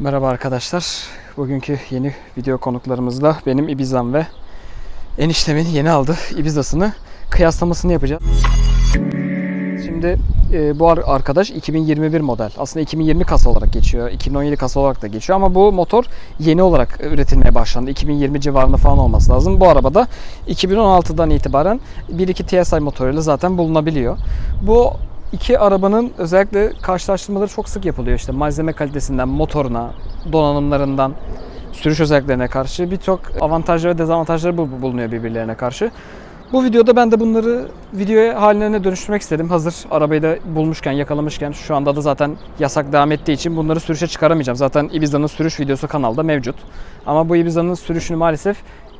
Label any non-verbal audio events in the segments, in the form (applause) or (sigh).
Merhaba arkadaşlar. Bugünkü yeni video konuklarımızla benim Ibiza'm ve eniştemin yeni aldığı Ibiza'sını kıyaslamasını yapacağız. Şimdi e, bu ar- arkadaş 2021 model. Aslında 2020 kasa olarak geçiyor. 2017 kasa olarak da geçiyor ama bu motor yeni olarak üretilmeye başlandı. 2020 civarında falan olması lazım. Bu arabada 2016'dan itibaren 1.2 TSI motoruyla zaten bulunabiliyor. Bu iki arabanın özellikle karşılaştırmaları çok sık yapılıyor. İşte malzeme kalitesinden, motoruna, donanımlarından, sürüş özelliklerine karşı birçok avantajları ve dezavantajları bul- bulunuyor birbirlerine karşı. Bu videoda ben de bunları videoya haline dönüştürmek istedim. Hazır arabayı da bulmuşken, yakalamışken şu anda da zaten yasak devam ettiği için bunları sürüşe çıkaramayacağım. Zaten Ibiza'nın sürüş videosu kanalda mevcut. Ama bu Ibiza'nın sürüşünü maalesef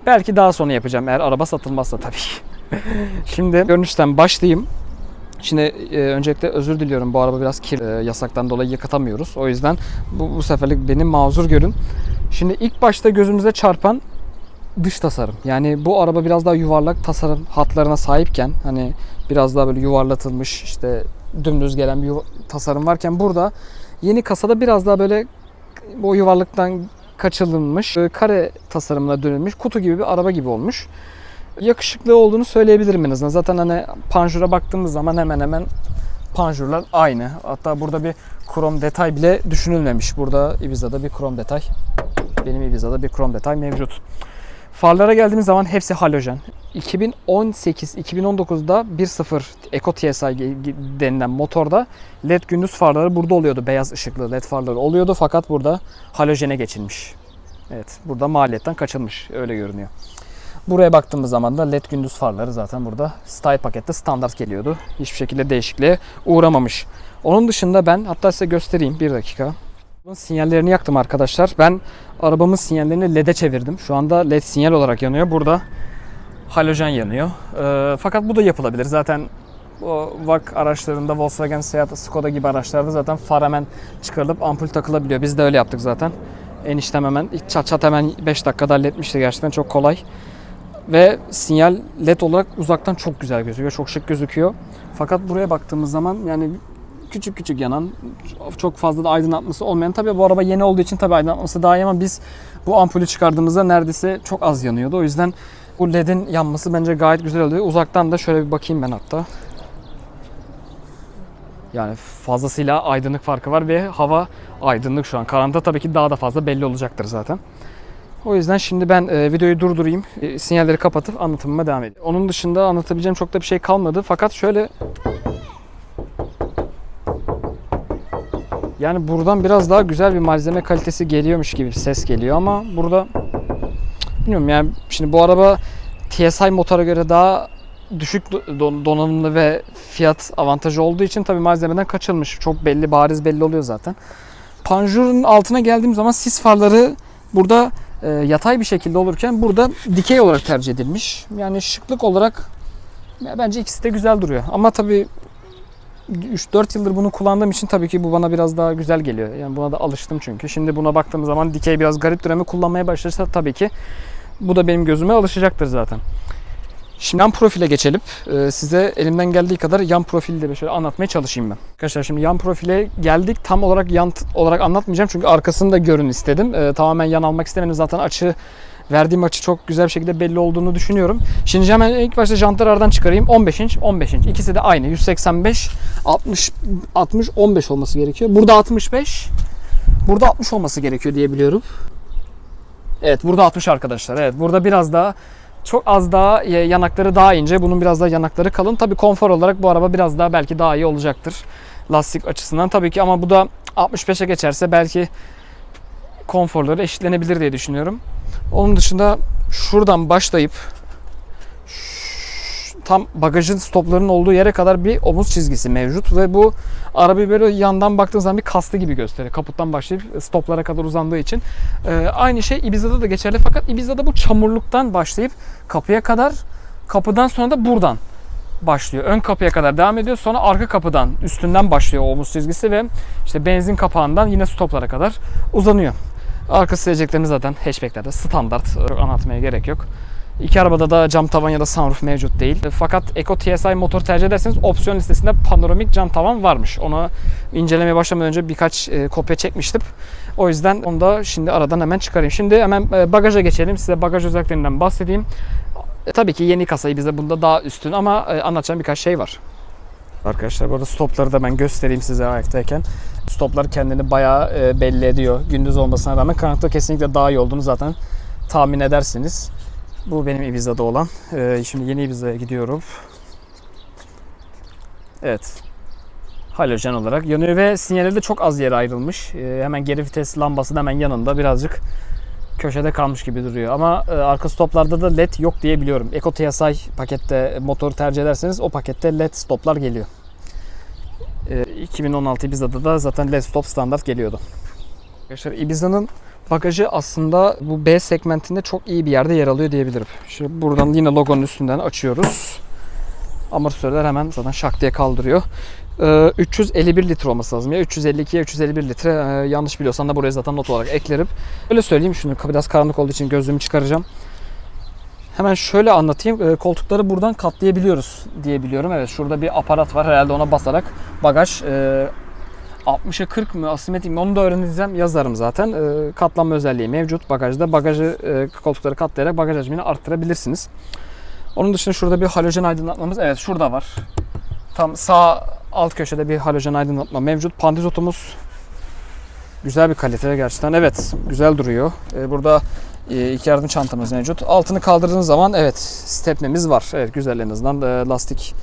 belki daha sonra yapacağım eğer araba satılmazsa tabii. (laughs) Şimdi görünüşten başlayayım. Şimdi e, öncelikle özür diliyorum. Bu araba biraz kir, e, yasaktan dolayı yıkatamıyoruz. O yüzden bu, bu seferlik beni mazur görün. Şimdi ilk başta gözümüze çarpan dış tasarım. Yani bu araba biraz daha yuvarlak tasarım hatlarına sahipken hani biraz daha böyle yuvarlatılmış işte dümdüz gelen bir tasarım varken burada yeni kasada biraz daha böyle o yuvarlıktan kaçılmış e, kare tasarımına dönülmüş kutu gibi bir araba gibi olmuş. Yakışıklı olduğunu söyleyebilirim en azından. Zaten hani panjura baktığımız zaman hemen hemen panjurlar aynı. Hatta burada bir krom detay bile düşünülmemiş. Burada Ibiza'da bir krom detay. Benim Ibiza'da bir krom detay mevcut. Farlara geldiğimiz zaman hepsi halojen. 2018-2019'da 1.0 Eco TSI denilen motorda LED gündüz farları burada oluyordu. Beyaz ışıklı LED farları oluyordu fakat burada halojene geçilmiş. Evet burada maliyetten kaçılmış öyle görünüyor. Buraya baktığımız zaman da LED gündüz farları zaten burada style pakette standart geliyordu. Hiçbir şekilde değişikliğe uğramamış. Onun dışında ben hatta size göstereyim bir dakika. Sinyallerini yaktım arkadaşlar. Ben arabamın sinyallerini LED'e çevirdim. Şu anda LED sinyal olarak yanıyor. Burada halojen yanıyor. Ee, fakat bu da yapılabilir. Zaten o VAK araçlarında Volkswagen, Seat, Skoda gibi araçlarda zaten far hemen çıkarılıp ampul takılabiliyor. Biz de öyle yaptık zaten. Eniştem hemen çat çat hemen 5 dakikada halletmişti gerçekten çok kolay. Ve sinyal led olarak uzaktan çok güzel gözüküyor. Çok şık gözüküyor. Fakat buraya baktığımız zaman yani küçük küçük yanan, çok fazla da aydınlatması olmayan. Tabii bu araba yeni olduğu için tabii aydınlatması daha iyi ama biz bu ampulü çıkardığımızda neredeyse çok az yanıyordu. O yüzden bu ledin yanması bence gayet güzel oluyor. Uzaktan da şöyle bir bakayım ben hatta. Yani fazlasıyla aydınlık farkı var ve hava aydınlık şu an. Karanlıkta tabii ki daha da fazla belli olacaktır zaten. O yüzden şimdi ben e, videoyu durdurayım. E, sinyalleri kapatıp anlatımıma devam edeyim. Onun dışında anlatabileceğim çok da bir şey kalmadı. Fakat şöyle yani buradan biraz daha güzel bir malzeme kalitesi geliyormuş gibi ses geliyor ama burada bilmiyorum yani şimdi bu araba TSI motora göre daha düşük don- donanımlı ve fiyat avantajı olduğu için tabii malzemeden kaçılmış. Çok belli, bariz belli oluyor zaten. Panjurun altına geldiğim zaman sis farları burada e, yatay bir şekilde olurken burada dikey olarak tercih edilmiş. Yani şıklık olarak ya bence ikisi de güzel duruyor. Ama tabii 3-4 yıldır bunu kullandığım için tabii ki bu bana biraz daha güzel geliyor. Yani buna da alıştım çünkü. Şimdi buna baktığım zaman dikey biraz garip duruyor kullanmaya başlarsa tabii ki bu da benim gözüme alışacaktır zaten. Şimdi yan profile geçelim. Ee, size elimden geldiği kadar yan profili de şöyle anlatmaya çalışayım ben. Arkadaşlar şimdi yan profile geldik. Tam olarak yan olarak anlatmayacağım çünkü arkasını da görün istedim. Ee, tamamen yan almak istemedim. Zaten açı verdiğim açı çok güzel bir şekilde belli olduğunu düşünüyorum. Şimdi hemen ilk başta jantları aradan çıkarayım. 15 inç, 15 inç. İkisi de aynı. 185, 60, 60, 15 olması gerekiyor. Burada 65, burada 60 olması gerekiyor diye biliyorum. Evet burada 60 arkadaşlar. Evet burada biraz daha çok az daha e, yanakları daha ince. Bunun biraz daha yanakları kalın. Tabii konfor olarak bu araba biraz daha belki daha iyi olacaktır. Lastik açısından tabii ki ama bu da 65'e geçerse belki konforları eşitlenebilir diye düşünüyorum. Onun dışında şuradan başlayıp tam bagajın stoplarının olduğu yere kadar bir omuz çizgisi mevcut ve bu arabayı böyle yandan baktığınız zaman bir kastı gibi gösteriyor. Kaputtan başlayıp stoplara kadar uzandığı için. Ee, aynı şey Ibiza'da da geçerli fakat Ibiza'da bu çamurluktan başlayıp kapıya kadar kapıdan sonra da buradan başlıyor. Ön kapıya kadar devam ediyor. Sonra arka kapıdan üstünden başlıyor omuz çizgisi ve işte benzin kapağından yine stoplara kadar uzanıyor. Arka sileceklerini zaten hatchbacklerde standart. Çok Anlatmaya gerek yok. İki arabada da cam tavan ya da sunroof mevcut değil. Fakat Eco TSI motor tercih ederseniz opsiyon listesinde panoramik cam tavan varmış. Onu incelemeye başlamadan önce birkaç e, kopya çekmiştim. O yüzden onu da şimdi aradan hemen çıkarayım. Şimdi hemen e, bagaja geçelim. Size bagaj özelliklerinden bahsedeyim. E, tabii ki yeni kasayı bize bunda daha üstün ama anlatacağım birkaç şey var. Arkadaşlar burada stopları da ben göstereyim size ayaktayken. Stoplar kendini bayağı belli ediyor. Gündüz olmasına rağmen karanlıkta kesinlikle daha iyi olduğunu zaten tahmin edersiniz. Bu benim Ibiza'da olan. E, şimdi yeni Ibiza'ya gidiyorum. Evet. Halojen olarak yanıyor ve sinyali de çok az yere ayrılmış. E, hemen geri vites lambası da hemen yanında birazcık köşede kalmış gibi duruyor. Ama e, arka stoplarda da led yok diye biliyorum. Eco TSI pakette motoru tercih ederseniz o pakette led stoplar geliyor. E, 2016 Ibiza'da da zaten led stop standart geliyordu. Arkadaşlar Ibiza'nın bagajı aslında bu B segmentinde çok iyi bir yerde yer alıyor diyebilirim. Şimdi buradan yine logonun üstünden açıyoruz. Amortisörler hemen zaten şak diye kaldırıyor. Ee, 351 litre olması lazım ya 352'ye 351 litre Ee, yanlış biliyorsan da buraya zaten not olarak eklerim. Öyle söyleyeyim şunu biraz karanlık olduğu için gözlüğümü çıkaracağım. Hemen şöyle anlatayım. Ee, koltukları buradan katlayabiliyoruz diye biliyorum. Evet şurada bir aparat var herhalde ona basarak bagaj 60'a 40 mı asimetrik mi onu da öğreneceğim yazarım zaten. Ee, katlanma özelliği mevcut bagajda. Bagajı e, koltukları katlayarak bagaj hacmini arttırabilirsiniz. Onun dışında şurada bir halojen aydınlatmamız evet şurada var. Tam sağ alt köşede bir halojen aydınlatma mevcut. Pandizotumuz güzel bir kalite gerçekten. Evet güzel duruyor. Ee, burada e, iki yardım çantamız mevcut. Altını kaldırdığınız zaman evet stepnemiz var. Evet güzel en azından e, lastik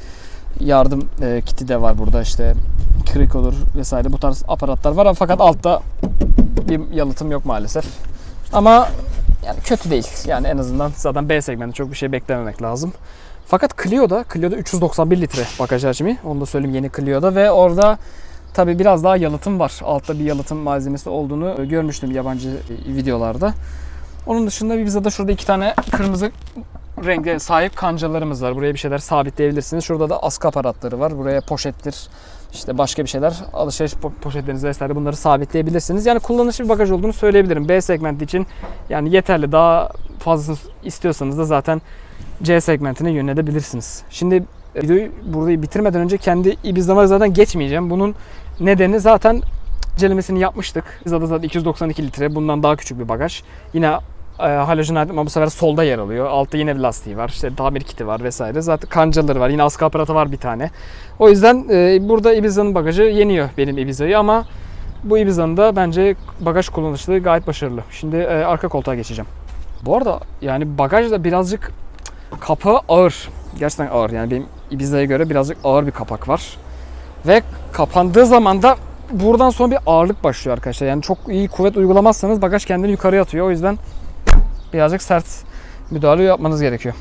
yardım e, kiti de var burada işte kırık olur vesaire bu tarz aparatlar var ama fakat altta bir yalıtım yok maalesef. Ama yani kötü değil. Yani en azından zaten B segmenti çok bir şey beklememek lazım. Fakat Clio'da, Clio'da 391 litre bagaj hacmi. Onu da söyleyeyim yeni Clio'da ve orada tabi biraz daha yalıtım var. Altta bir yalıtım malzemesi olduğunu görmüştüm yabancı videolarda. Onun dışında bize de şurada iki tane kırmızı renge sahip kancalarımız var. Buraya bir şeyler sabitleyebilirsiniz. Şurada da askı aparatları var. Buraya poşettir, işte başka bir şeyler, alışveriş po- poşetlerinizi vesaire bunları sabitleyebilirsiniz. Yani kullanışlı bir bagaj olduğunu söyleyebilirim. B segmenti için yani yeterli. Daha fazla istiyorsanız da zaten C segmentine yönelebilirsiniz. Şimdi e, videoyu burada bitirmeden önce kendi Ibiza'ma zaten geçmeyeceğim. Bunun nedeni zaten incelemesini yapmıştık. Ibiza'da zaten 292 litre. Bundan daha küçük bir bagaj. Yine e, halojen aydınlatma bu sefer solda yer alıyor. Altta yine bir lastiği var. İşte tamir kiti var vesaire. Zaten kancaları var. Yine askı aparatı var bir tane. O yüzden e, burada Ibiza'nın bagajı yeniyor benim Ibiza'yı ama bu Ibiza'nın da bence bagaj kullanışlı gayet başarılı. Şimdi e, arka koltuğa geçeceğim. Bu arada yani bagaj da birazcık kapağı ağır. Gerçekten ağır. Yani benim Ibiza'ya göre birazcık ağır bir kapak var. Ve kapandığı zaman da buradan sonra bir ağırlık başlıyor arkadaşlar. Yani çok iyi kuvvet uygulamazsanız bagaj kendini yukarı atıyor. O yüzden birazcık sert müdahale yapmanız gerekiyor.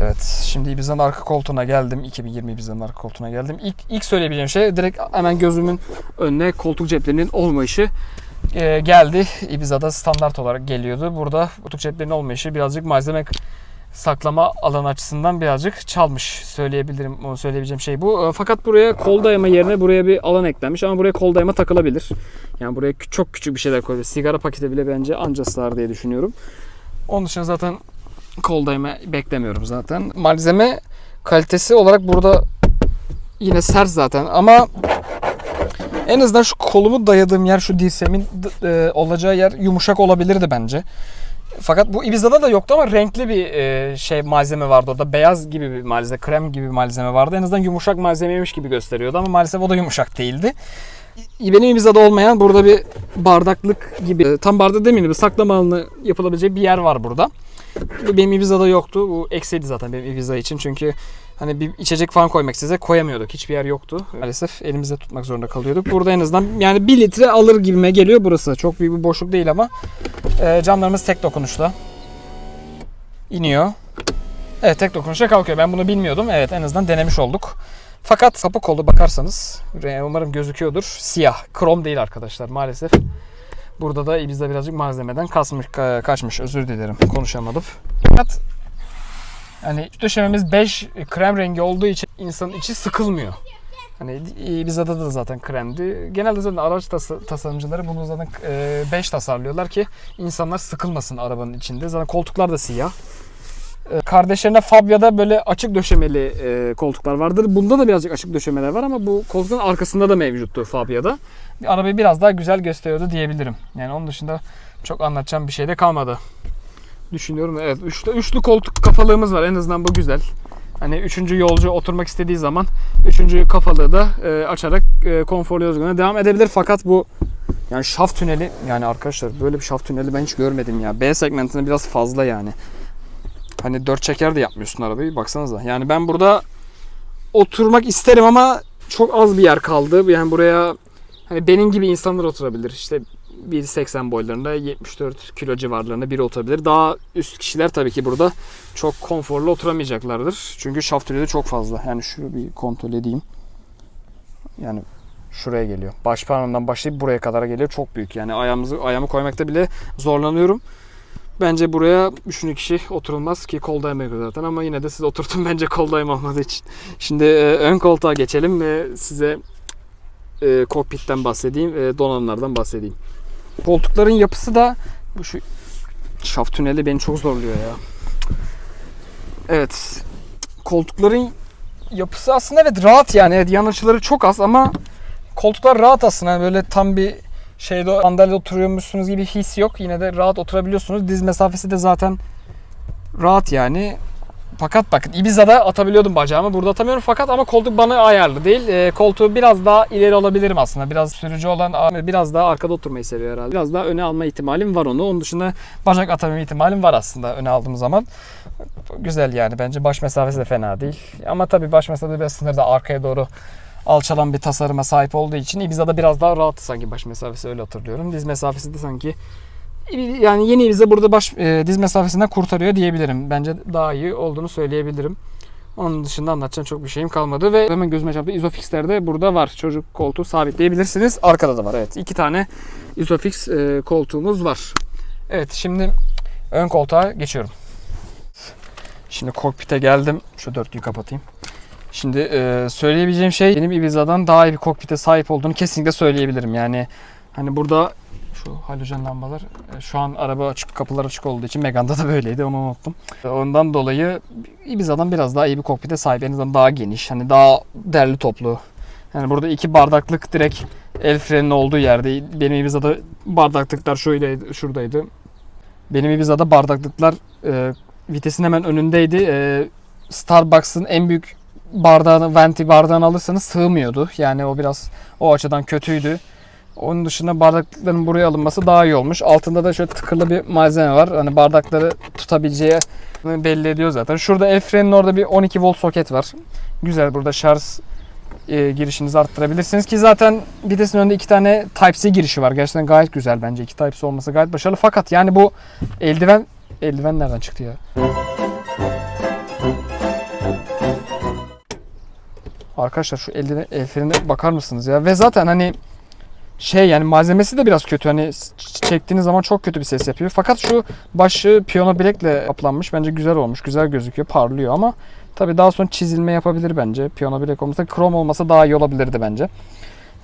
Evet, şimdi Ibiza'nın arka koltuğuna geldim. 2020 Ibiza'nın arka koltuğuna geldim. İlk, ilk söyleyebileceğim şey direkt hemen gözümün önüne koltuk ceplerinin olmayışı e, geldi. Ibiza'da standart olarak geliyordu. Burada koltuk ceplerinin olmayışı birazcık malzeme saklama alanı açısından birazcık çalmış söyleyebilirim. Onu söyleyebileceğim şey bu. E, Fakat buraya kol dayama yerine buraya bir alan eklenmiş ama buraya kol dayama takılabilir. Yani buraya çok küçük bir şeyler koyabilir. Sigara paketi bile bence anca sığar diye düşünüyorum. Onun dışında zaten kol dayama beklemiyorum zaten. Malzeme kalitesi olarak burada yine sert zaten ama en azından şu kolumu dayadığım yer şu dirsemin d- e, olacağı yer yumuşak olabilirdi bence. Fakat bu Ibiza'da da yoktu ama renkli bir e, şey malzeme vardı orada. Beyaz gibi bir malzeme, krem gibi bir malzeme vardı. En azından yumuşak malzemeymiş gibi gösteriyordu ama maalesef o da yumuşak değildi. Benim Ibiza'da olmayan burada bir bardaklık gibi, e, tam bardak demeyeyim de bir saklama alanı yapılabileceği bir yer var burada. Bu benim Ibiza'da yoktu. Bu eksiydi zaten benim Ibiza için çünkü hani bir içecek falan koymak size koyamıyorduk. Hiçbir yer yoktu. Maalesef elimizde tutmak zorunda kalıyorduk. Burada en azından yani 1 litre alır gibime geliyor burası. Çok büyük bir boşluk değil ama e, camlarımız tek dokunuşla iniyor. Evet tek dokunuşla kalkıyor. Ben bunu bilmiyordum. Evet en azından denemiş olduk. Fakat kapı kolu bakarsanız umarım gözüküyordur. Siyah. Krom değil arkadaşlar maalesef. Burada da Ibiza birazcık malzemeden kasmış, ka- kaçmış. Özür dilerim. Konuşamadım. Fakat üst döşememiz bej krem rengi olduğu için insanın içi sıkılmıyor. Hani Ibiza'da da zaten kremdi. Genelde zaten araç tası- tasarımcıları bunu zaten e, bej tasarlıyorlar ki insanlar sıkılmasın arabanın içinde. Zaten koltuklar da siyah. E, Kardeşlerine Fabia'da böyle açık döşemeli e, koltuklar vardır. Bunda da birazcık açık döşemeler var ama bu koltuğun arkasında da mevcuttu Fabia'da. Arabayı biraz daha güzel gösteriyordu diyebilirim. Yani onun dışında çok anlatacağım bir şey de kalmadı. Düşünüyorum evet üçlü, üçlü koltuk kafalığımız var en azından bu güzel. Hani üçüncü yolcu oturmak istediği zaman üçüncü kafalığı da e, açarak e, konforlu yolculuğuna devam edebilir. Fakat bu yani şaft tüneli yani arkadaşlar böyle bir şaft tüneli ben hiç görmedim ya. B segmentinde biraz fazla yani. Hani dört çeker de yapmıyorsun arabayı baksanıza. Yani ben burada oturmak isterim ama çok az bir yer kaldı. Yani buraya hani benim gibi insanlar oturabilir. İşte 1.80 boylarında 74 kilo civarlarında biri oturabilir. Daha üst kişiler tabii ki burada çok konforlu oturamayacaklardır. Çünkü şaft tüneli çok fazla. Yani şunu bir kontrol edeyim. Yani şuraya geliyor. Baş parmağımdan başlayıp buraya kadar geliyor. Çok büyük. Yani ayağımızı ayağımı koymakta bile zorlanıyorum. Bence buraya üçüncü kişi oturulmaz ki kol dayamak zaten ama yine de siz oturtun bence kol dayama olmadığı için. Şimdi e, ön koltuğa geçelim ve size e, kokpitten bahsedeyim ve donanımlardan bahsedeyim. Koltukların yapısı da bu şu şaft tüneli beni çok zorluyor ya. Evet. Koltukların yapısı aslında evet rahat yani. Evet, yan açıları çok az ama koltuklar rahat aslında. Yani böyle tam bir şeyde sandalye oturuyormuşsunuz gibi his yok. Yine de rahat oturabiliyorsunuz. Diz mesafesi de zaten rahat yani. Fakat bakın Ibiza'da atabiliyordum bacağımı. Burada atamıyorum fakat ama koltuk bana ayarlı değil. E, koltuğu biraz daha ileri alabilirim aslında. Biraz sürücü olan biraz daha arkada oturmayı seviyor herhalde. Biraz daha öne alma ihtimalim var onu. Onun dışında bacak atabilme ihtimalim var aslında öne aldığım zaman. Güzel yani bence baş mesafesi de fena değil. Ama tabii baş mesafesi biraz sınırda arkaya doğru alçalan bir tasarıma sahip olduğu için Ibiza'da biraz daha rahat sanki baş mesafesi öyle hatırlıyorum. Diz mesafesi de sanki yani yeni Ibiza burada baş e, diz mesafesinden kurtarıyor diyebilirim. Bence daha iyi olduğunu söyleyebilirim. Onun dışında anlatacağım çok bir şeyim kalmadı ve hemen gözüme çarptı. Isofix'ler de burada var. Çocuk koltuğu sabitleyebilirsiniz. Arkada da var evet. iki tane Isofix e, koltuğumuz var. Evet şimdi ön koltuğa geçiyorum. Şimdi kokpite geldim. Şu dörtlüyü kapatayım. Şimdi e, söyleyebileceğim şey benim Ibiza'dan daha iyi bir kokpite sahip olduğunu kesinlikle söyleyebilirim. Yani hani burada şu halojen lambalar e, şu an araba açık kapılar açık olduğu için Megane'da da böyleydi onu unuttum. E, Ondan dolayı Ibiza'dan biraz daha iyi bir kokpite sahip. En azından daha geniş. Hani daha derli toplu. Yani burada iki bardaklık direkt el freninin olduğu yerde. Benim Ibiza'da bardaklıklar şuradaydı. şuradaydı. Benim Ibiza'da bardaklıklar e, vitesin hemen önündeydi. E, Starbucks'ın en büyük bardağını, venti bardağını alırsanız sığmıyordu. Yani o biraz o açıdan kötüydü. Onun dışında bardaklıkların buraya alınması daha iyi olmuş. Altında da şöyle tıkırlı bir malzeme var. Hani bardakları tutabileceği belli ediyor zaten. Şurada el frenin orada bir 12 volt soket var. Güzel burada şarj e, girişinizi arttırabilirsiniz ki zaten vitesin önünde iki tane Type-C girişi var. Gerçekten gayet güzel bence. iki Type-C olması gayet başarılı. Fakat yani bu eldiven eldiven nereden çıktı ya? Arkadaşlar şu eldiven el frenine bakar mısınız ya? Ve zaten hani şey yani malzemesi de biraz kötü. Hani çektiğiniz zaman çok kötü bir ses yapıyor. Fakat şu başı piyano bilekle kaplanmış. Bence güzel olmuş. Güzel gözüküyor. Parlıyor ama tabii daha sonra çizilme yapabilir bence. Piyano bilek olmasa krom olmasa daha iyi olabilirdi bence.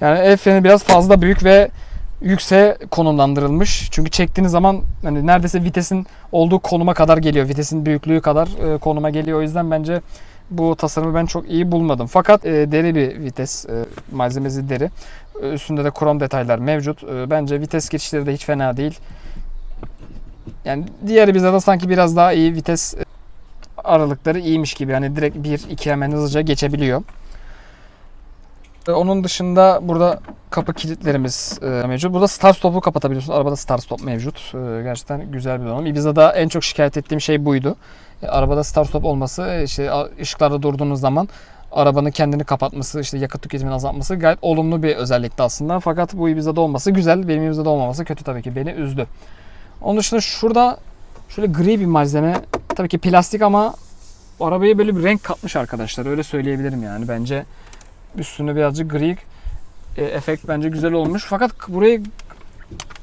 Yani el freni biraz fazla büyük ve yükseğe konumlandırılmış. Çünkü çektiğiniz zaman hani neredeyse vitesin olduğu konuma kadar geliyor. Vitesin büyüklüğü kadar e, konuma geliyor. O yüzden bence bu tasarımı ben çok iyi bulmadım. Fakat e, deri bir vites, e, malzemesi deri. Üstünde de krom detaylar mevcut. E, bence vites geçişleri de hiç fena değil. Yani diğeri bize de sanki biraz daha iyi vites e, aralıkları iyiymiş gibi. Yani direkt 1-2 hemen hızlıca geçebiliyor. E, Onun dışında burada kapı kilitlerimiz e, mevcut. Burada start stop'u kapatabiliyorsunuz. Arabada start stop mevcut. E, gerçekten güzel bir donanım. Ibiza'da en çok şikayet ettiğim şey buydu. E, arabada start stop olması, işte ışıklarda durduğunuz zaman arabanın kendini kapatması, işte yakıt tüketimini azaltması gayet olumlu bir özellikti aslında. Fakat bu Ibiza'da olması güzel. Benim Ibiza'da olmaması kötü tabii ki. Beni üzdü. Onun dışında şurada şöyle gri bir malzeme. Tabii ki plastik ama arabaya böyle bir renk katmış arkadaşlar. Öyle söyleyebilirim yani. Bence üstüne birazcık gri e, efekt bence güzel olmuş. Fakat burayı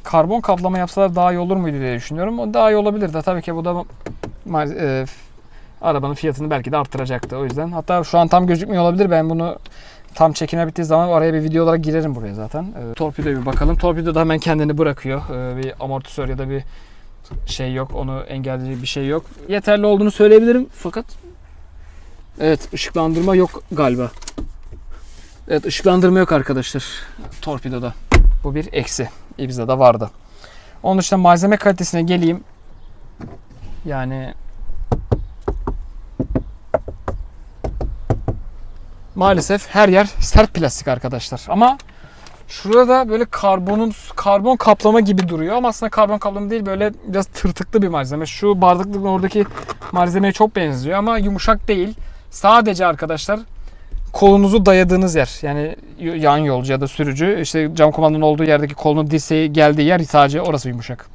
karbon kaplama yapsalar daha iyi olur muydu diye düşünüyorum. O daha iyi olabilir de tabii ki bu da e, arabanın fiyatını belki de arttıracaktı o yüzden. Hatta şu an tam gözükmüyor olabilir. Ben bunu tam çekime bittiği zaman araya bir video olarak girerim buraya zaten. E, torpidoya bir bakalım. Torpido da hemen kendini bırakıyor. E, bir amortisör ya da bir şey yok. Onu engelleyici bir şey yok. Yeterli olduğunu söyleyebilirim fakat Evet ışıklandırma yok galiba. Evet ışıklandırma yok arkadaşlar torpidoda. Bu bir eksi. Ibiza'da vardı. Onun dışında malzeme kalitesine geleyim. Yani maalesef her yer sert plastik arkadaşlar. Ama şurada da böyle karbonun karbon kaplama gibi duruyor ama aslında karbon kaplama değil böyle biraz tırtıklı bir malzeme. Şu bardaklıkın oradaki malzemeye çok benziyor ama yumuşak değil. Sadece arkadaşlar kolunuzu dayadığınız yer yani yan yolcu ya da sürücü işte cam kumandanın olduğu yerdeki kolunun dirseği geldiği yer sadece orası yumuşak.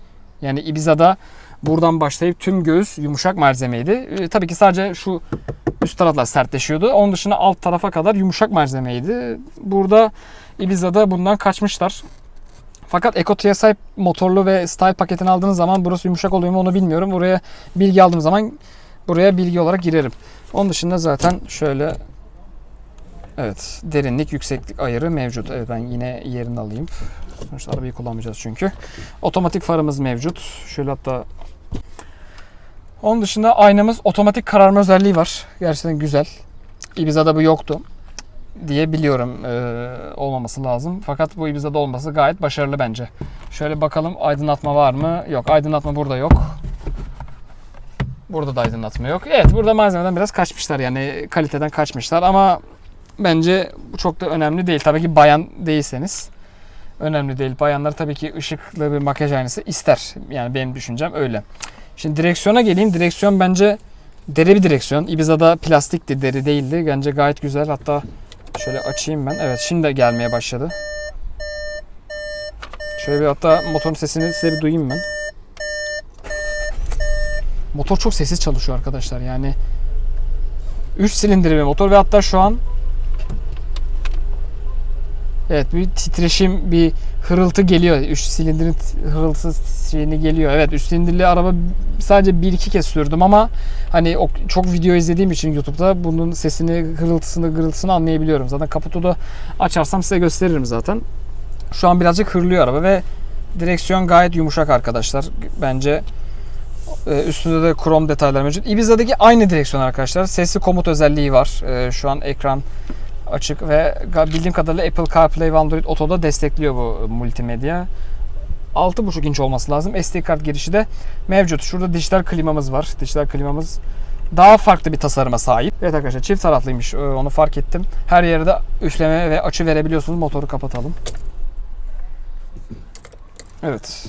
Yani Ibiza'da buradan başlayıp tüm göğüs yumuşak malzemeydi. E, tabii ki sadece şu üst taraflar sertleşiyordu. Onun dışında alt tarafa kadar yumuşak malzemeydi. Burada Ibiza'da bundan kaçmışlar. Fakat Eco sahip motorlu ve style paketini aldığınız zaman burası yumuşak oluyor mu onu bilmiyorum. Buraya bilgi aldığım zaman buraya bilgi olarak girerim. Onun dışında zaten şöyle Evet, derinlik, yükseklik ayarı mevcut. Evet, ben yine yerini alayım. Sonuçta arabayı kullanmayacağız çünkü. Otomatik farımız mevcut. Şöyle hatta onun dışında aynamız otomatik kararma özelliği var. Gerçekten güzel. Ibiza'da bu yoktu diye biliyorum ee, olmaması lazım. Fakat bu Ibiza'da olması gayet başarılı bence. Şöyle bakalım aydınlatma var mı? Yok aydınlatma burada yok. Burada da aydınlatma yok. Evet burada malzemeden biraz kaçmışlar yani kaliteden kaçmışlar ama bence bu çok da önemli değil. Tabii ki bayan değilseniz önemli değil. Bayanlar tabii ki ışıklı bir makyaj aynası ister. Yani benim düşüncem öyle. Şimdi direksiyona geleyim. Direksiyon bence deri bir direksiyon. Ibiza'da plastikti, deri değildi. Bence gayet güzel. Hatta şöyle açayım ben. Evet şimdi gelmeye başladı. Şöyle bir hatta motorun sesini size bir duyayım ben. Motor çok sessiz çalışıyor arkadaşlar. Yani 3 silindirli bir motor ve hatta şu an Evet bir titreşim, bir hırıltı geliyor. 3 silindirin hırıltısı şeyini geliyor. Evet 3 silindirli araba sadece 1-2 kez sürdüm ama hani çok video izlediğim için YouTube'da bunun sesini, hırıltısını, gırıltısını anlayabiliyorum. Zaten kaputu da açarsam size gösteririm zaten. Şu an birazcık hırlıyor araba ve direksiyon gayet yumuşak arkadaşlar. Bence ee, Üstünde de krom detaylar mevcut. Ibiza'daki aynı direksiyon arkadaşlar. Sesli komut özelliği var. Ee, Şu an ekran açık ve bildiğim kadarıyla Apple CarPlay ve Android Auto'da destekliyor bu multimedya. 6.5 inç olması lazım. SD kart girişi de mevcut. Şurada dijital klimamız var. Dijital klimamız daha farklı bir tasarıma sahip. Evet arkadaşlar çift taraflıymış. Ee, Onu fark ettim. Her yerde üfleme ve açı verebiliyorsunuz. Motoru kapatalım. Evet.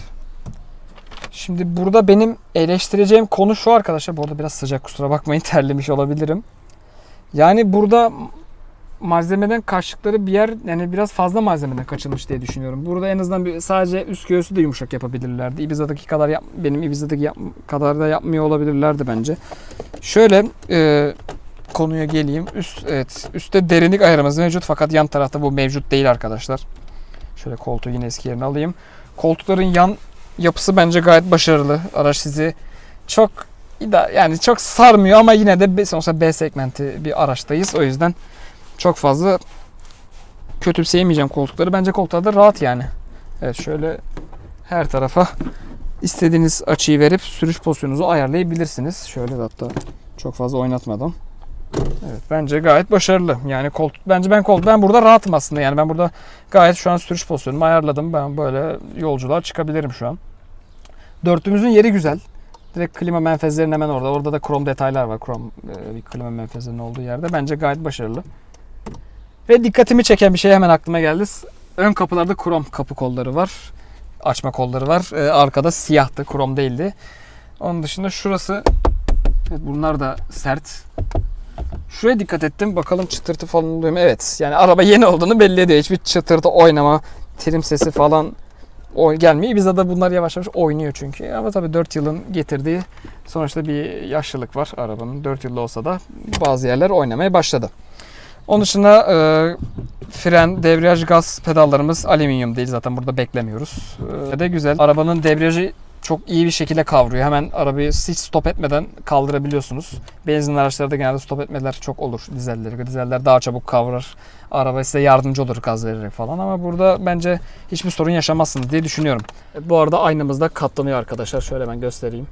Şimdi burada benim eleştireceğim konu şu arkadaşlar. Bu arada biraz sıcak kusura bakmayın (laughs) terlemiş olabilirim. Yani burada malzemeden kaçtıkları bir yer yani biraz fazla malzemeden kaçılmış diye düşünüyorum. Burada en azından bir, sadece üst göğsü de yumuşak yapabilirlerdi. Ibiza'daki kadar yap, benim Ibiza'daki yap, kadar da yapmıyor olabilirlerdi bence. Şöyle e, konuya geleyim. Üst evet üstte derinlik ayarımız mevcut fakat yan tarafta bu mevcut değil arkadaşlar. Şöyle koltuğu yine eski yerine alayım. Koltukların yan yapısı bence gayet başarılı. Araç sizi çok yani çok sarmıyor ama yine de sonuçta B segmenti bir araçtayız. O yüzden çok fazla kötümseyemeyeceğim koltukları. Bence koltuklar da rahat yani. Evet şöyle her tarafa istediğiniz açıyı verip sürüş pozisyonunuzu ayarlayabilirsiniz. Şöyle de hatta çok fazla oynatmadan. Evet bence gayet başarılı. Yani koltuk bence ben koltuk ben burada rahatım aslında. Yani ben burada gayet şu an sürüş pozisyonumu ayarladım. Ben böyle yolculuğa çıkabilirim şu an. Dörtlümüzün yeri güzel. Direkt klima menfezlerinin hemen orada. Orada da krom detaylar var. Krom e, klima menfezlerinin olduğu yerde. Bence gayet başarılı. Ve dikkatimi çeken bir şey hemen aklıma geldi. Ön kapılarda krom kapı kolları var. Açma kolları var. Ee, arkada siyahtı. Krom değildi. Onun dışında şurası evet, bunlar da sert. Şuraya dikkat ettim. Bakalım çıtırtı falan oluyor mu? Evet. Yani araba yeni olduğunu belli ediyor. Hiçbir çıtırtı oynama, trim sesi falan o gelmiyor. Bizde de bunlar yavaş yavaş oynuyor çünkü. Ama tabii 4 yılın getirdiği sonuçta bir yaşlılık var arabanın. 4 yılda olsa da bazı yerler oynamaya başladı. Onun dışında e, fren, debriyaj, gaz pedallarımız alüminyum değil zaten burada beklemiyoruz. E, de güzel. Arabanın debriyajı çok iyi bir şekilde kavruyor. Hemen arabayı hiç stop etmeden kaldırabiliyorsunuz. Benzin araçlarda genelde stop etmeler çok olur dizelleri. Dizeller daha çabuk kavrar. Araba size yardımcı olur gaz vererek falan ama burada bence hiçbir sorun yaşamazsınız diye düşünüyorum. Bu arada aynamız da katlanıyor arkadaşlar. Şöyle ben göstereyim.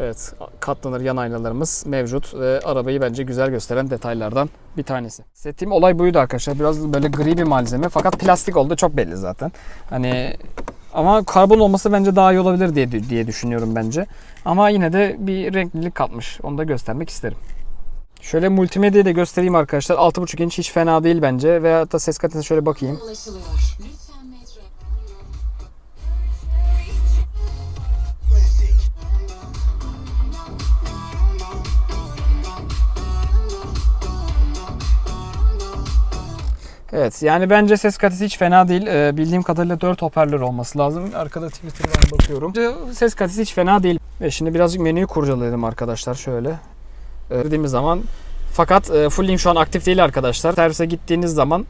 Evet, katlanır yan aynalarımız mevcut ve arabayı bence güzel gösteren detaylardan bir tanesi. Settiğim olay buydu arkadaşlar. Biraz böyle gri bir malzeme fakat plastik oldu çok belli zaten. Hani ama karbon olması bence daha iyi olabilir diye diye düşünüyorum bence. Ama yine de bir renklilik katmış. Onu da göstermek isterim. Şöyle multimedyayı da göstereyim arkadaşlar. 6.5 inç hiç fena değil bence. Ve hatta ses kalitesine şöyle bakayım. Evet yani bence ses kalitesi hiç fena değil. Ee, bildiğim kadarıyla 4 hoparlör olması lazım. Arkada Twitter'dan bakıyorum. Ses kalitesi hiç fena değil. Ve şimdi birazcık menüyü kurcalayalım arkadaşlar şöyle. Ee, dediğimiz zaman fakat e, Fulling şu an aktif değil arkadaşlar. Servise gittiğiniz zaman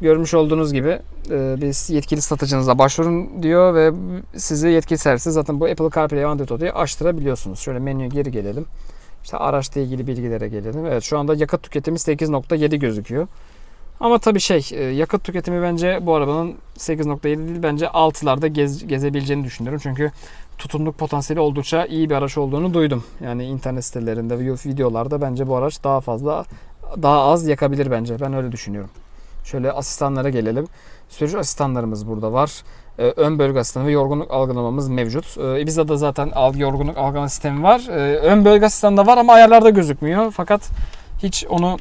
görmüş olduğunuz gibi e, biz yetkili satıcınıza başvurun diyor ve sizi yetkili servise zaten bu Apple CarPlay Android Auto'yu açtırabiliyorsunuz. Şöyle menüye geri gelelim. İşte araçla ilgili bilgilere gelelim. Evet şu anda yakıt tüketimi 8.7 gözüküyor. Ama tabii şey e, yakıt tüketimi bence bu arabanın 8.7 değil bence 6'larda gez, gezebileceğini düşünüyorum. Çünkü tutumluk potansiyeli oldukça iyi bir araç olduğunu duydum. Yani internet sitelerinde ve videolarda bence bu araç daha fazla daha az yakabilir bence. Ben öyle düşünüyorum. Şöyle asistanlara gelelim. Sürücü asistanlarımız burada var. Ee, ön bölge asistanı ve yorgunluk algılamamız mevcut. Ee, Ibiza'da zaten al, yorgunluk algılama sistemi var. Ee, ön bölge asistanı da var ama ayarlarda gözükmüyor. Fakat hiç onu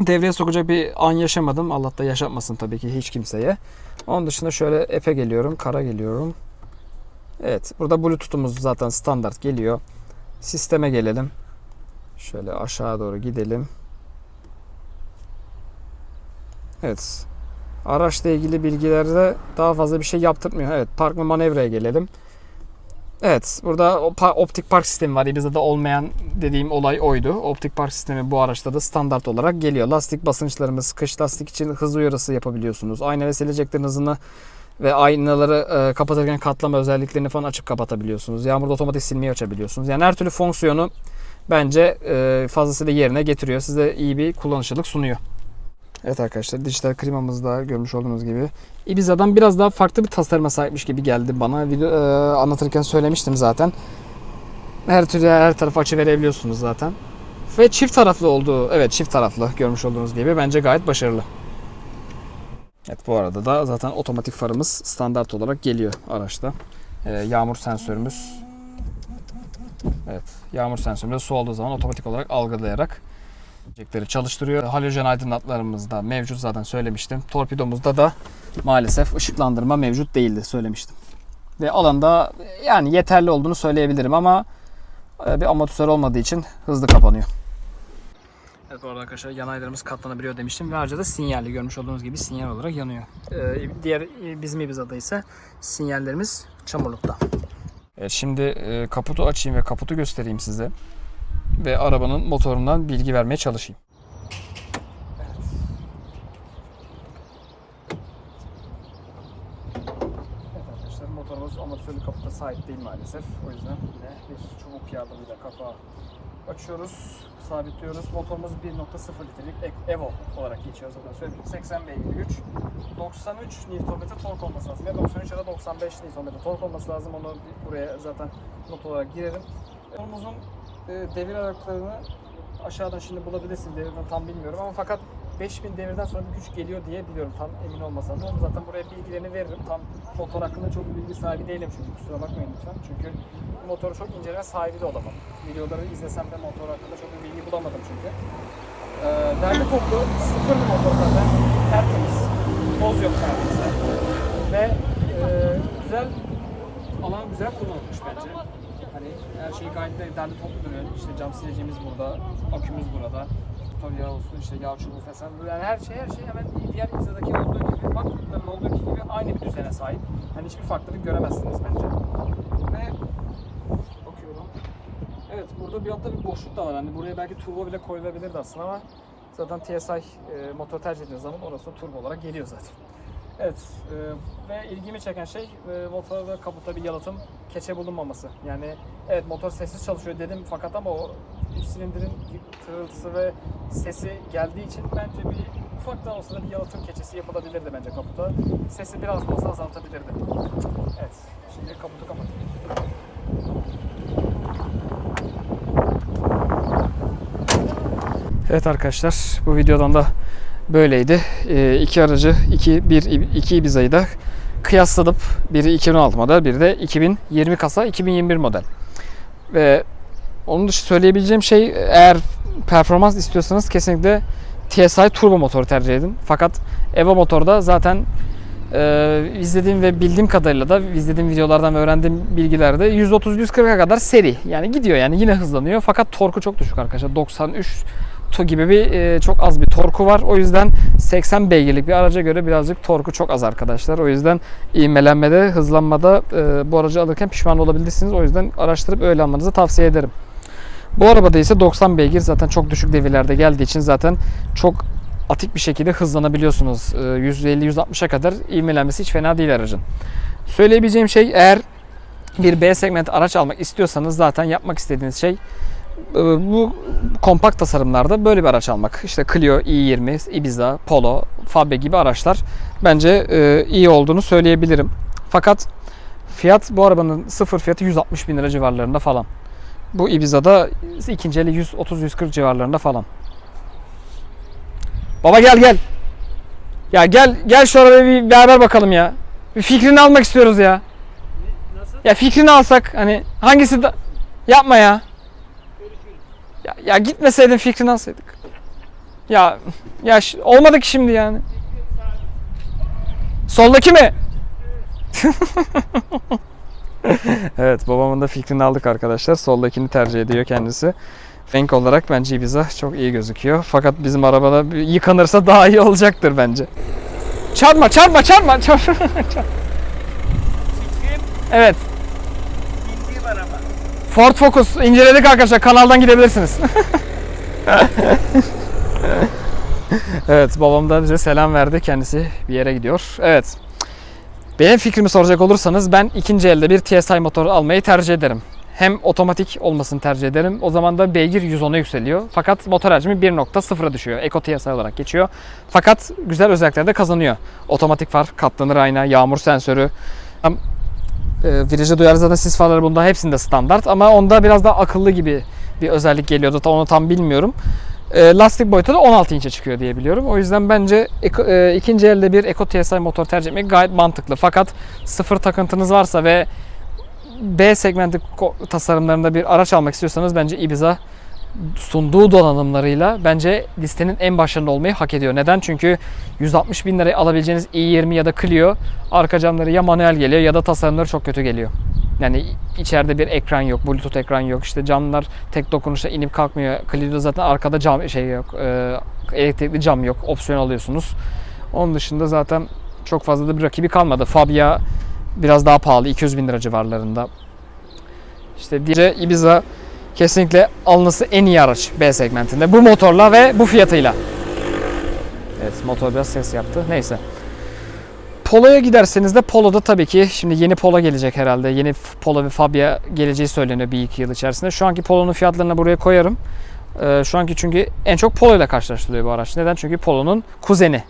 devreye sokacak bir an yaşamadım. Allah da yaşatmasın tabii ki hiç kimseye. Onun dışında şöyle epe geliyorum. Kara geliyorum. Evet. Burada Bluetooth'umuz zaten standart geliyor. Sisteme gelelim. Şöyle aşağı doğru gidelim. Evet. Araçla ilgili bilgilerde daha fazla bir şey yaptırmıyor. Evet. Park ve manevraya gelelim. Evet. Burada optik park sistemi var. Ibiza'da olmayan dediğim olay oydu. Optik park sistemi bu araçta da standart olarak geliyor. Lastik basınçlarımız, kış lastik için hız uyarısı yapabiliyorsunuz. Ayna ve sileceklerin hızını ve aynaları e, kapatırken katlama özelliklerini falan açıp kapatabiliyorsunuz. Yağmurda otomatik silmeyi açabiliyorsunuz. Yani her türlü fonksiyonu bence e, fazlasıyla yerine getiriyor. Size iyi bir kullanışlılık sunuyor. Evet arkadaşlar dijital klimamız da görmüş olduğunuz gibi Ibiza'dan biraz daha farklı bir tasarıma sahipmiş gibi geldi bana. Video e, anlatırken söylemiştim zaten. Her türlü her tarafa açı verebiliyorsunuz zaten. Ve çift taraflı olduğu, evet çift taraflı görmüş olduğunuz gibi bence gayet başarılı. Evet bu arada da zaten otomatik farımız standart olarak geliyor araçta. Ee, yağmur sensörümüz. Evet yağmur sensörümüz su olduğu zaman otomatik olarak algılayarak çalıştırıyor. Halojen aydınlatmalarımız da mevcut zaten söylemiştim. Torpidomuzda da maalesef ışıklandırma mevcut değildi söylemiştim. Ve alanda yani yeterli olduğunu söyleyebilirim ama e, bir amortisör olmadığı için hızlı kapanıyor. Evet bu arada arkadaşlar yanaylarımız katlanabiliyor demiştim ve ayrıca da sinyalli görmüş olduğunuz gibi sinyal olarak yanıyor. Ee, diğer e, bizim Ibiza'da ise sinyallerimiz çamurlukta. Şimdi e, kaputu açayım ve kaputu göstereyim size. Ve arabanın motorundan bilgi vermeye çalışayım. Motorumuz amortisörlü kaputa sahip değil maalesef. O yüzden yine bir çubuk yardımıyla kapağı açıyoruz, sabitliyoruz. Motorumuz 1.0 litrelik Evo olarak geçiyor zaten söyledim. 80 beygir güç. 93 Nm tork olması lazım. Ya 93 ya da 95 Nm tork olması lazım. Onu buraya zaten not olarak girerim. Motorumuzun e, devir aralıklarını aşağıdan şimdi bulabilirsiniz. Devirden tam bilmiyorum ama fakat 5000 devirden sonra bir güç geliyor diye biliyorum. Tam emin olmasam da zaten buraya bilgilerini veririm. Tam motor hakkında çok bilgi sahibi değilim çünkü kusura bakmayın lütfen. Çünkü motoru çok inceleme sahibi de olamam. Videoları izlesem de motor hakkında çok bir bilgi bulamadım çünkü. Ee, derli toplu sıfır bir motor zaten. Tertemiz. Toz yok neredeyse. Ve e, güzel alan güzel kullanılmış bence. Hani her şey gayet de derli toplu duruyor. İşte cam sileceğimiz burada, akümüz burada. Motor yağı olsun, işte yağ çubuğu falan. Yani her şey her şey hemen diğer Ibiza'daki olduğu gibi, bakımların olduğu gibi aynı bir düzene sahip. Hani hiçbir farklılık göremezsiniz bence. Ve bakıyorum. Evet burada bir altta bir boşluk da var. Hani buraya belki turbo bile koyulabilirdi aslında ama zaten TSI e, motor tercih ettiğiniz zaman orası turbo olarak geliyor zaten. Evet e, ve ilgimi çeken şey e, motor ve kaputa bir yalıtım keçe bulunmaması. Yani evet motor sessiz çalışıyor dedim fakat ama o silindirin tırıltısı ve sesi geldiği için bence bir ufak da olsa da bir yalıtım keçesi yapılabilirdi bence kaputa. Sesi biraz olsa azaltabilirdi. Evet şimdi kaputu kapatayım. Evet arkadaşlar bu videodan da böyleydi. Ee, iki aracı, iki, bir, iki Ibiza'yı da kıyasladım. Biri 2016 model, biri de 2020 kasa, 2021 model. Ve onun dışı söyleyebileceğim şey eğer performans istiyorsanız kesinlikle TSI turbo motoru tercih edin. Fakat Evo motorda zaten e, izlediğim ve bildiğim kadarıyla da izlediğim videolardan ve öğrendiğim bilgilerde 130-140'a kadar seri. Yani gidiyor yani yine hızlanıyor. Fakat torku çok düşük arkadaşlar. 93 to gibi bir e, çok az bir torku var. O yüzden 80 beygirlik bir araca göre birazcık torku çok az arkadaşlar. O yüzden ivmelenmede, hızlanmada e, bu aracı alırken pişman olabilirsiniz. O yüzden araştırıp öyle almanızı tavsiye ederim. Bu arabada ise 90 beygir zaten çok düşük devirlerde geldiği için zaten çok atik bir şekilde hızlanabiliyorsunuz. E, 150-160'a kadar ivmelenmesi hiç fena değil aracın. Söyleyebileceğim şey eğer bir B segment araç almak istiyorsanız zaten yapmak istediğiniz şey bu kompakt tasarımlarda böyle bir araç almak. İşte Clio, i20, Ibiza, Polo, Fabia gibi araçlar bence e, iyi olduğunu söyleyebilirim. Fakat fiyat bu arabanın sıfır fiyatı 160 bin lira civarlarında falan. Bu Ibiza'da ikinci eli 130-140 civarlarında falan. Baba gel gel. Ya gel gel şu arabaya bir beraber bakalım ya. Bir fikrini almak istiyoruz ya. Nasıl? Ya fikrini alsak hani hangisi da yapma ya. Ya, ya gitmeseydin fikrini alsaydık. Ya ya olmadı ki şimdi yani. Soldaki mi? (laughs) evet babamın da fikrini aldık arkadaşlar. Soldakini tercih ediyor kendisi. Renk olarak bence Ibiza çok iyi gözüküyor. Fakat bizim arabada yıkanırsa daha iyi olacaktır bence. Çarpma çarpma çarpma. çarpma. (laughs) Evet. Ford Focus inceledik arkadaşlar. Kanaldan gidebilirsiniz. (laughs) evet babam da bize selam verdi. Kendisi bir yere gidiyor. Evet. Benim fikrimi soracak olursanız ben ikinci elde bir TSI motor almayı tercih ederim. Hem otomatik olmasını tercih ederim. O zaman da beygir 110'a yükseliyor. Fakat motor hacmi 1.0'a düşüyor. Eco TSI olarak geçiyor. Fakat güzel özellikler de kazanıyor. Otomatik far, katlanır ayna, yağmur sensörü, e, virajı duyar zaten sis farları bunda hepsinde standart ama onda biraz daha akıllı gibi bir özellik geliyordu. Ta- Onu tam bilmiyorum. E, lastik boyutu da 16 inçe çıkıyor diye biliyorum. O yüzden bence e, ikinci elde bir Eco TSI motor tercih etmek gayet mantıklı. Fakat sıfır takıntınız varsa ve B segmenti tasarımlarında bir araç almak istiyorsanız bence Ibiza sunduğu donanımlarıyla bence listenin en başlarında olmayı hak ediyor. Neden? Çünkü 160 bin liraya alabileceğiniz i20 ya da Clio arka camları ya manuel geliyor ya da tasarımları çok kötü geliyor. Yani içeride bir ekran yok, bluetooth ekran yok. İşte camlar tek dokunuşla inip kalkmıyor. Clio'da zaten arkada cam şey yok, e, elektrikli cam yok. Opsiyon alıyorsunuz. Onun dışında zaten çok fazla da bir rakibi kalmadı. Fabia biraz daha pahalı, 200 bin lira civarlarında. İşte diğer Ibiza kesinlikle alınması en iyi araç B segmentinde. Bu motorla ve bu fiyatıyla. Evet motor biraz ses yaptı. Neyse. Polo'ya giderseniz de Polo'da tabii ki şimdi yeni Polo gelecek herhalde. Yeni Polo ve Fabia geleceği söyleniyor bir iki yıl içerisinde. Şu anki Polo'nun fiyatlarını buraya koyarım. Ee, şu anki çünkü en çok Polo ile karşılaştırılıyor bu araç. Neden? Çünkü Polo'nun kuzeni.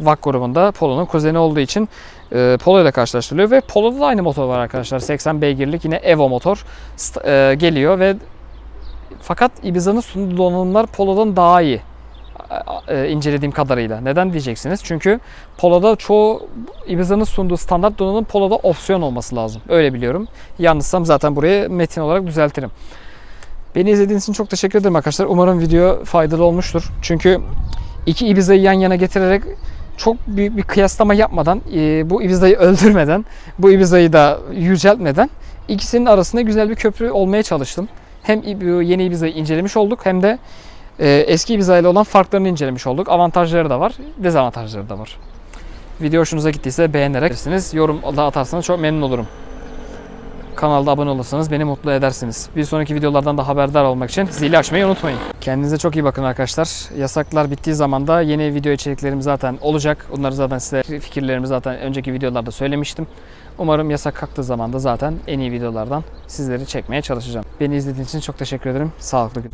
VAK grubunda Polo'nun kuzeni olduğu için e, Polo ile karşılaştırılıyor ve Polo'da da aynı motor var arkadaşlar. 80 beygirlik yine Evo motor e, geliyor ve fakat Ibiza'nın sunduğu donanımlar Polo'dan daha iyi e, incelediğim kadarıyla. Neden diyeceksiniz? Çünkü Polo'da çoğu Ibiza'nın sunduğu standart donanım Polo'da opsiyon olması lazım. Öyle biliyorum. Yanlışsam zaten buraya metin olarak düzeltirim. Beni izlediğiniz için çok teşekkür ederim arkadaşlar. Umarım video faydalı olmuştur. Çünkü iki Ibiza'yı yan yana getirerek çok büyük bir kıyaslama yapmadan, e, bu Ibiza'yı öldürmeden, bu Ibiza'yı da yüceltmeden ikisinin arasında güzel bir köprü olmaya çalıştım. Hem yeni Ibiza'yı incelemiş olduk hem de e, eski Ibiza ile olan farklarını incelemiş olduk. Avantajları da var, dezavantajları da var. Video hoşunuza gittiyse beğenerek yorum da atarsanız çok memnun olurum. Kanalda abone olursanız beni mutlu edersiniz. Bir sonraki videolardan da haberdar olmak için zili açmayı unutmayın. Kendinize çok iyi bakın arkadaşlar. Yasaklar bittiği zaman da yeni video içeriklerim zaten olacak. Onları zaten size fikirlerimi zaten önceki videolarda söylemiştim. Umarım yasak kalktığı zaman da zaten en iyi videolardan sizleri çekmeye çalışacağım. Beni izlediğiniz için çok teşekkür ederim. Sağlıklı gün.